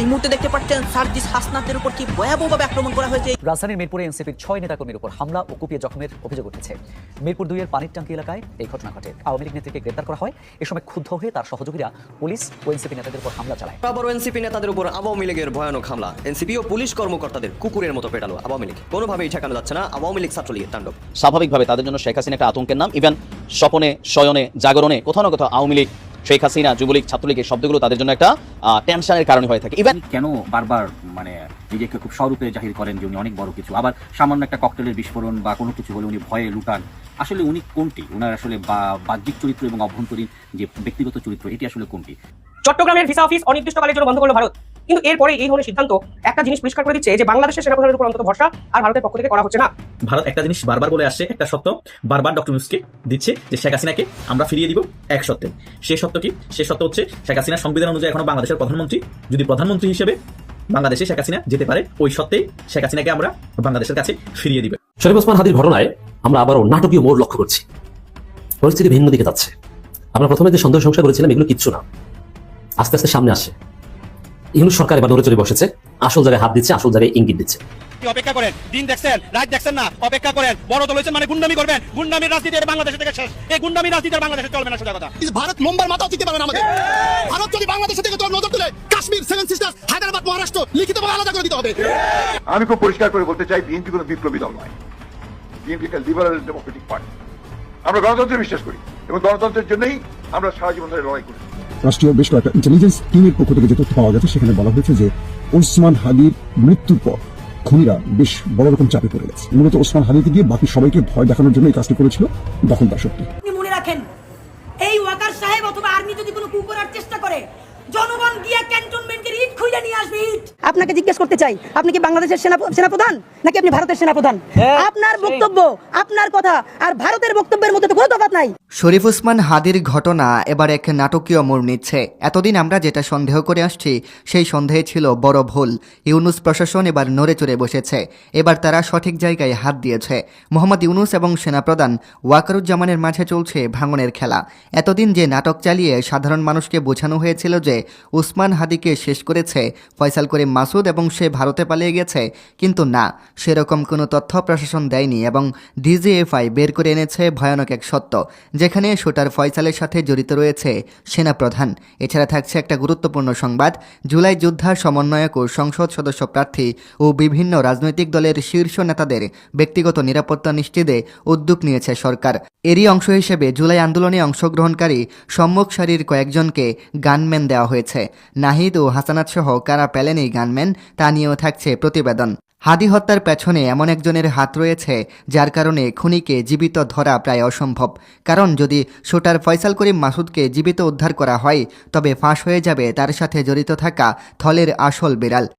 এই মুহূর্তে দেখতে পাচ্ছেন সার্জিস হাসনাতের উপর কি ভয়াবহভাবে আক্রমণ করা হয়েছে? রাজধানীর মিরপুরে এনসিপির ছয় নেতাকর্মীর উপর হামলা ও কুপিয়ে জখমের অভিযোগ উঠেছে। মিরপুর দুইয়ের পানির ট্যাঙ্কি এলাকায় এই ঘটনা ঘটে। আওয়ামী লীগ নেত্রীকে গ্রেপ্তার করা হয়। এ সময় ক্ষুব্ধ হয়ে তার সহযোগীরা পুলিশ ও এনসিপি নেতাদের উপর হামলা চালায়। আবার এনসিপি নেতাদের উপর আওয়ামী লীগের ভয়ানক হামলা। এনসিপি ও পুলিশ কর্মকর্তাদের কুকুরের মতো পেটালো আওয়ামী লীগ। কোনোভাবেই ঠেকানো যাচ্ছে না আওয়ামী লীগ ছাত্রলীগের তাণ্ডব। স্বাভাবিকভাবে তাদের জন্য শেখ হাসিনা একটা আতঙ্কের নাম। ইভেন স্বপনে শয়নে জাগরণে কোথাও না কোথাও আওয়ামী লীগ শেখ হাসিনা যুবলীগ ছাত্রলীগের শব্দগুলো তাদের জন্য একটা টেনশনের কারণ হয়ে থাকে। ইভেন কেন বারবার মানে নিজেকে খুব স্বরূপে জাহির করেন যে উনি অনেক বড় কিছু? আবার সামান্য একটা ককটেলের বিস্ফোরণ বা কোনো কিছু হলে উনি ভয়ে লুটান। আসলে উনি কোনটি? উনার আসলে বা- বাহ্যিক চরিত্র এবং অভ্যন্তরীণ যে ব্যক্তিগত চরিত্র এটি আসলে কোনটি? চট্টগ্রামের ভিসা অফিস অনির্দিষ্টকালের জন্য বন্ধ করল ভারত। কিন্তু এরপরে এই ধরনের সিদ্ধান্ত। একটা জিনিস পরিষ্কার করে দিচ্ছে যে বাংলাদেশের সেনাপ্রধানের উপর অন্তত ভরসা আর ভারতের পক্ষ থেকে করা হচ্ছে না। ভারত একটা জিনিস বারবার বলে আসছে একটা সত্য। বারবার ডক্টর ইউনুসকে দিচ্ছে যে শেখ হাসিনাকে আমরা ফিরিয়ে দিব এক সত্ত্বে সে সত্য কি? সে সত্য হচ্ছে শেখ হাসিনা সংবিধান অনুযায়ী এখনও বাংলাদেশের প্রধানমন্ত্রী। যদি প্রধানমন্ত্রী হিসেবে বাংলাদেশে শেখ হাসিনা যেতে পারে ওই সত্ত্বেই শেখ হাসিনাকে আমরা বাংলাদেশের কাছে ফিরিয়ে দিবে। শরীফ ওসমান হাদির ঘটনায় আমরা আবারও নাটকীয় মোড় লক্ষ্য করছি। পরিস্থিতি ভিন্ন দিকে যাচ্ছে। আমরা প্রথমে যে সন্দেহ সংশয় করেছিলাম এগুলো কিচ্ছু না। আস্তে আস্তে সামনে আসে। ইউনুস সরকার এবার নড়ে চড়ে বসেছে আসল জায়গায় হাত দিচ্ছে আসল জায়গায় ইঙ্গিত দিচ্ছে। অপেক্ষা করেন? দিন দেখছেন রাত দেখছেন না? অপেক্ষা করেন বড় দল হয়েছেন মানে গুন্ডামি করবেন। গুন্ডামির রাজনীতি বাংলাদেশ থেকে শেষ। এই গুন্ডামি রাজনীতি বাংলাদেশে চলবে না সোজা কথা। ভারত মাথাও দিতে না আমাদের। ভারত যদি বাংলাদেশের দিকে তোর নজর তুলে কাশ্মীর সেভেন সিস্টার হায়দ্রাবাদ মহারাষ্ট্র লিখিতভাবে আলাদা করে দিতে হবে। আমি খুব পরিষ্কার করে বলতে চাই বিএনপি কোনো বিপ্লবী দল নয়। বিএনপি একটা লিবারাল ডেমোক্রেটিক পার্টি আমরা গণতন্ত্রে বিশ্বাস করি এবং গণতন্ত্রের জন্যই আমরা সারা জীবন ধরে লড়াই করি রাষ্ট্রীয় বেশ কয়েকটা ইন্টেলিজেন্স টিমের পক্ষ থেকে যে তথ্য পাওয়া গেছে, সেখানে বলা হয়েছে যে ওসমান হাদির মৃত্যুর পর খুনিরা বেশ বড় রকম চাপে পড়ে গেছে। মূলত ওসমান হাদিতে গিয়ে বাকি সবাইকে ভয় দেখানোর জন্য এই কাজটি করেছিল দখলদার শক্তি। মনে রাখেন, এই ওয়াকার সাহেব অথবা আর্মি যদি কোনো কু চেষ্টা করে জনগণ গিয়া ক্যান্টনমেন্টের ইট নিয়ে আসবে ইট। আপনাকে জিজ্ঞেস করতে চাই আপনি কি বাংলাদেশের সেনা সেনাপ্রধান নাকি আপনি ভারতের সেনাপ্রধান? আপনার বক্তব্য আপনার কথা আর ভারতের বক্তব্যের মধ্যে তো কোনো তফাৎ নাই। শরীফ উসমান হাদির ঘটনা এবার এক নাটকীয় মোড় নিচ্ছে। এতদিন আমরা যেটা সন্দেহ করে আসছি সেই সন্দেহে ছিল বড় ভুল। ইউনুস প্রশাসন এবার নড়ে চড়ে বসেছে। এবার তারা সঠিক জায়গায় হাত দিয়েছে। মোহাম্মদ ইউনুস এবং সেনাপ্রধান ওয়াকারুজ্জামানের মাঝে চলছে ভাঙনের খেলা। এতদিন যে নাটক চালিয়ে সাধারণ মানুষকে বোঝানো হয়েছিল যে উসমান হাদিকে শেষ করেছে ফয়সাল করিম মাসুদ এবং সে ভারতে পালিয়ে গেছে। কিন্তু না, সেরকম কোনো তথ্য প্রশাসন দেয়নি এবং ডিজিএফআই বের করে এনেছে ভয়ানক এক সত্য, যেখানে শুটার ফয়সালের সাথে জড়িত রয়েছে সেনাপ্রধান। এছাড়া থাকছে একটা গুরুত্বপূর্ণ সংবাদ, জুলাই যোদ্ধা সমন্বয়ক ও সংসদ সদস্য প্রার্থী ও বিভিন্ন রাজনৈতিক দলের শীর্ষ নেতাদের ব্যক্তিগত নিরাপত্তা নিশ্চিতে উদ্যোগ নিয়েছে সরকার। এরই অংশ হিসেবে জুলাই আন্দোলনে অংশগ্রহণকারী সম্মুখ সারির কয়েকজনকে গানম্যান দেওয়া হয়েছে। নাহিদ ও হাসানাত সহ কারা পেলেন এই গানম্যান, তা নিয়েও থাকছে প্রতিবেদন। হাদি হত্যার পেছনে এমন একজনের হাত রয়েছে, যার কারণে খুনিকে জীবিত ধরা প্রায় অসম্ভব। কারণ যদি শোটার ফয়সাল করিম মাসুদকে জীবিত উদ্ধার করা হয়, তবে ফাঁস হয়ে যাবে তার সাথে জড়িত থাকা থলের আসল বিড়াল।